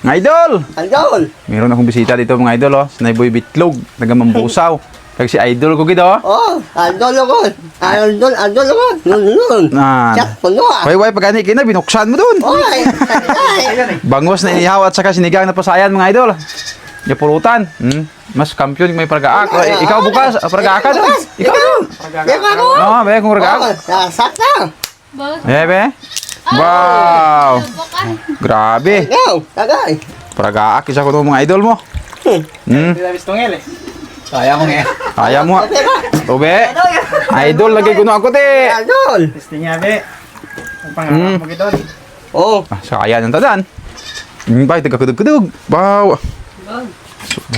Mga idol! Idol! Meron akong bisita dito mga idol oh. Sinay Boy Bitlog, taga Mambusaw. Kag si idol ko gito oh. Oh, idol ako. Idol, idol ako. Nun, nun. Ah. Chat puno ah. Way way pagani kina binuksan mo dun. Oy. Bangos na inihaw at saka sinigang na pasayan mga idol. Ya pulutan. Hmm. Mas kampiyon may pragaak. Ay, ikaw bukas, pragaak ka dun. Ikaw. Ikaw ako. Oo, be kung Oh, pragaak. sasak na. Eh be. Wow. Grabe. Ikaw, tagay. Pragaak isa ko ng mga idol mo. Hmm. Hindi na bistong eh. Kaya mo nga. Kaya mo. Okay ba? Obe. Idol lagi ko na ako te. Idol. Gusto niya, be. Ang pangarap mo gito. Oh, Ah, sa kaya ng tadan. Hmm, bay, taga-kudug-kudug. Wow.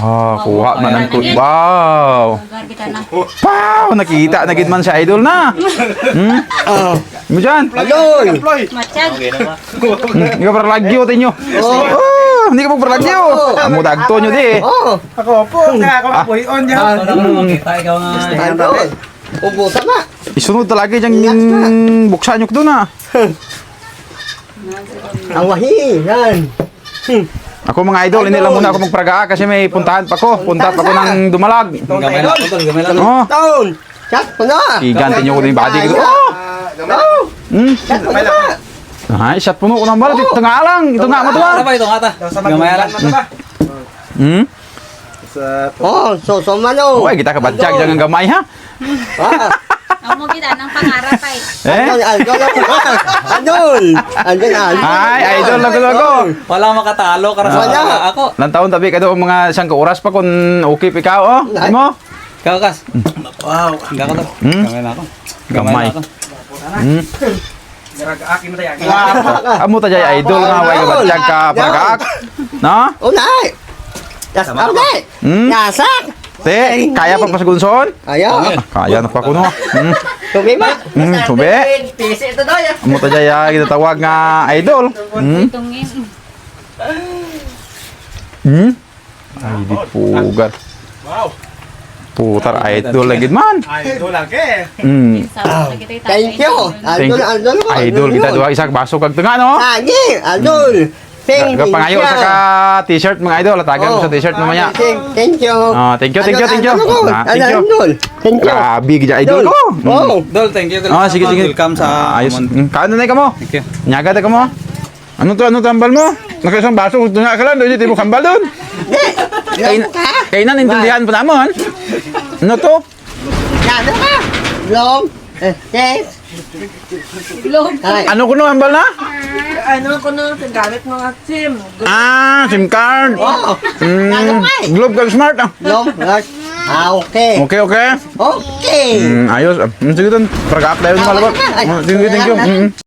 Wow, kuha man ang kud. Wow. Lugar kita na. Wow, nakita na gid man sa idol na. Hmm? oh. Mo dyan. Idol. Matsyag. Hmm, Hindi ka para lagyo tinyo. Oh, hindi ka pa para lagyo. Amo dagto nyo di. Oh, Ako po, mapuhion dyan. Ah. Wala mo makita, ikaw nga. idol. Ubusan na. Isunod talaga yung buksan nyo doon ah. Ang wahi. Yan. Ako mga idol, hindi lang muna ako magpraga kasi may puntahan pa ko. Punta pa ko ng dumalag. Gamay lang, gamay lang. Oh, Taon. Chat puno ah. iganti nyo ko din yung body ko. Oh! Oh, Hmm. chat puno ah. Ay, shot puno ko ng balat. Ito nga lang. Ito nga Ano matuwa. ba ito nga ta? Gamay lang. Hmm? Oh, so so mano. Okay, kita kabadyag dyan ang gamay ha. Ah, Ang mo kita ng pangarap ay. Eh? idol, idol. Idol. Ay, idol lago lago. Wala makatalo, karas Wala. ako. Ilang taon tabi ka doon mga isang oras pa kung okay pa ikaw oh. Ano mo? Ikaw, kas. Wow. Hanggang ko to. Hmm? Gamay na ako. Gamay. Hmm? Amo ta jay idol nga way kabadyag ka pragaak. No? Unay. Das unay. Hmm? Nasak. Te, kaya pa pasgunson? Ayo. Kaya na pa kuno. Hmm. Tumi ba? Hmm, sube. Pisi ito daw ya. Amo ta jay ah, ginatawag nga idol. Hmm? Hmm? Ay, di pugar. Wow. Putar idol lagi man. Ay, ito lang ke. Sabi kita yung tatay. Thank you. Thank Idol, you. idol. Idol kita duha isa baso kag tunga no. Lagi, idol. Thank you. Kapangayo sa ka t-shirt mga idol, tagan mo sa t-shirt mamaya. Thank, thank you. Ah, thank you, thank you, thank you. Idol, idol, Ah, thank you. Idol, thank you. Grabe gid idol ko. Oh. Dol, thank you. Ah, sige sige. Welcome sa Ah, ayos. Mm, Kaano na ka mo? Thank you. Nyaga ka mo? Ano to? Ano tambal mo? Nakasang baso, gusto nga ka lang, doon yung kambal doon. Na, nintindihan pa naman. Ano to? Ano ka? Long. Eh, yes. Ay. Ano ko no, ambal na? ano ko nung gamit mga SIM. Ah, SIM card. Oh. Mm, Globe kag smart ah. Long. Yes. Ah, okay. Okay, okay. Okay. Mm, ayos. Mm, sige doon, prag-up tayo ng malabot. Mm, Sige, thank you. Mm, mm.